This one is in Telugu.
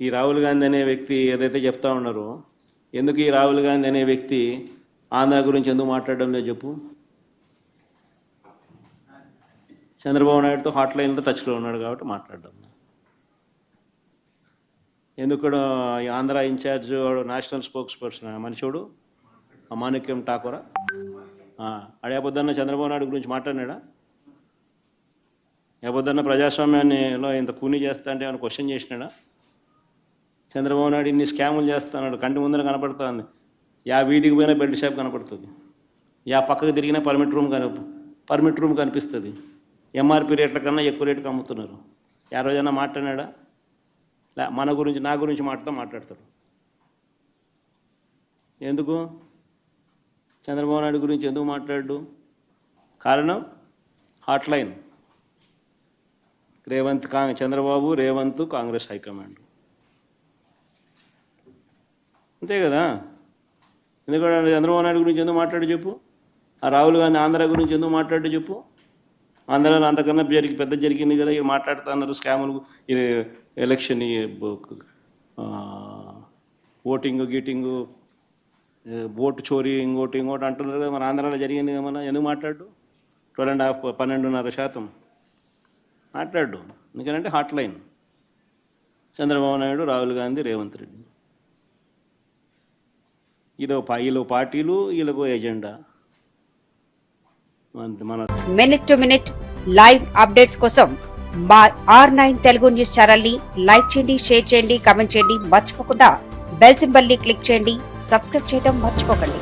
ఈ రాహుల్ గాంధీ అనే వ్యక్తి ఏదైతే చెప్తా ఉన్నారో ఎందుకు ఈ రాహుల్ గాంధీ అనే వ్యక్తి ఆంధ్ర గురించి ఎందుకు మాట్లాడడం లేదు చెప్పు? చంద్రబాబు నాయుడుతో హాట్ లైన్లో టచ్లో ఉన్నాడు కాబట్టి మాట్లాడడం ఎందుకు ఈ ఆంధ్ర ఇన్ఛార్జ్ వాడు నేషనల్ స్పోక్స్ పర్సన్ మనిషివాడు అమాణిక్యం ఠాకూరా? అడేపొద్దున్న చంద్రబాబు నాయుడు గురించి మాట్లాడినాడా? పొద్దున్న ప్రజాస్వామ్యాన్ని ఇంత కూని చేస్తా అంటే ఏమైనా క్వశ్చన్ చేసినాడా? చంద్రబాబు నాయుడు ఇన్ని స్కాములు చేస్తున్నాడు కంటి ముందర కనపడుతుంది. యా వీధికి పోయినా బెల్ట్ షాప్ కనపడుతుంది. యా పక్కకు తిరిగినా పర్మిట్ రూమ్ కన పర్మిట్ రూమ్ కనిపిస్తుంది. ఎంఆర్పి రేట్ల కన్నా ఎక్కువ రేటుకి అమ్ముతున్నారు. ఆ రోజైనా మాట్లాడా లే మన గురించి నా గురించి మాట్లాడుతూ మాట్లాడతాడు. ఎందుకు? చంద్రబాబు నాయుడు గురించి ఎందుకు మాట్లాడు? కారణం? హాట్ లైన్ రేవంత్ కా చంద్రబాబు రేవంత్ కాంగ్రెస్ హైకమాండ్. అంతే కదా? ఎందుకంటే చంద్రబాబు నాయుడు గురించి ఎందుకు మాట్లాడు చెప్పు? ఆ రాహుల్ గాంధీ ఆంధ్ర గురించి ఎందుకు మాట్లాడు చెప్పు? ఆంధ్రాలో అంతకన్నా జరిగి పెద్ద జరిగింది కదా ఇవి మాట్లాడుతున్నారు స్కాములు ఇది ఎలక్షన్ ఓటింగ్ గీటింగ్ ఓటు చోరీ ఇంకోటి ఇంకోటి అంటున్నారు కదా మన ఆంధ్రాలో జరిగింది కదా మన ఎందుకు మాట్లాడు? ట్వెల్వ్ అండ్ హాఫ్ పన్నెండున్నర శాతం. మాట్లాడు. ఎందుకంటే హాట్ లైన్ చంద్రబాబు నాయుడు రాహుల్ గాంధీ రేవంత్ రెడ్డి. ఇదో వీళ్ళు పార్టీలు వీళ్ళకు ఎజెండా. మన minute to minute live updates కోసం మా ఆర్ నైన్ తెలుగు న్యూస్ ఛానల్ని లైక్ చేయండి షేర్ చేయండి కామెంట్ చేయండి. మర్చిపోకుండా బెల్ సింబల్ని క్లిక్ చేయండి. సబ్స్క్రైబ్ చేయడం మర్చిపోకండి.